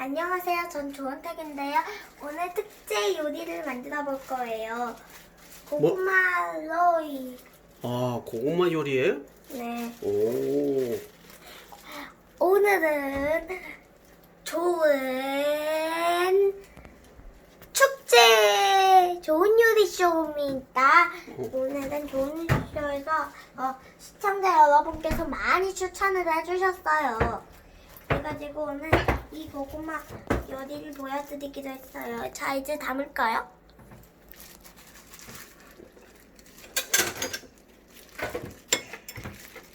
안녕하세요. 전 조원탁인데요. 오늘 특제 요리를 만들어 볼 거예요. 고구마 로 이. 아, 고구마 요리예요? 네. 오. 오늘은 좋은 축제 좋은 요리 쇼입니다. 오늘은 좋은 요리 쇼에서 어, 시청자 여러분께서 많이 추천을 해주셨어요. 그래가지고 오늘 이 고구마 요리를 보여드리기로 했어요. 자 이제 담을까요?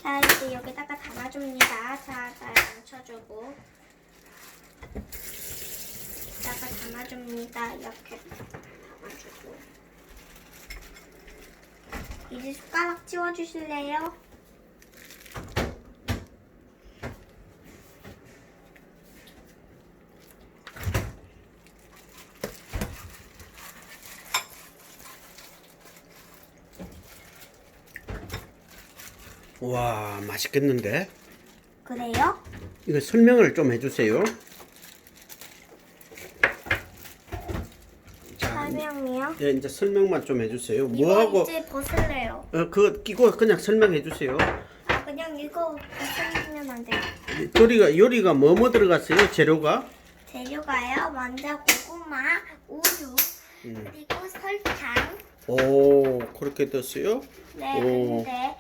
자 이제 여기다가 담아줍니다. 자, 잘 묻혀주고 여기다가 담아줍니다. 이렇게 담아주고 이제 숟가락 치워주실래요? 와, 맛있겠는데? 그래요? 이거 설명을 좀 해주세요. 자, 설명이요? 예, 이제 설명만 좀 해주세요. 이거 뭐하고, 이제 벗을래요. 어, 그거 끼고 그냥 설명해 주세요. 아 그냥 이거 벗으면 안 돼요. 요리가, 요리가 뭐뭐 들어갔어요? 재료가? 재료가요. 먼저 고구마, 우유, 음. 그리고 설탕. 오, 그렇게 됐어요? 네, 오. 근데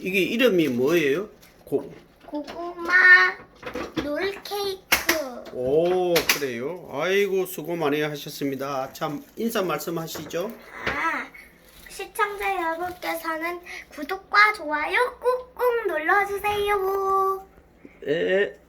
이게 이름이 뭐예요? 고, 고구마 롤 케이크. 오, 그래요? 아이고, 수고 많이 하셨습니다. 참, 인사 말씀하시죠? 아, 시청자 여러분께서는 구독과 좋아요 꾹꾹 눌러주세요. 예.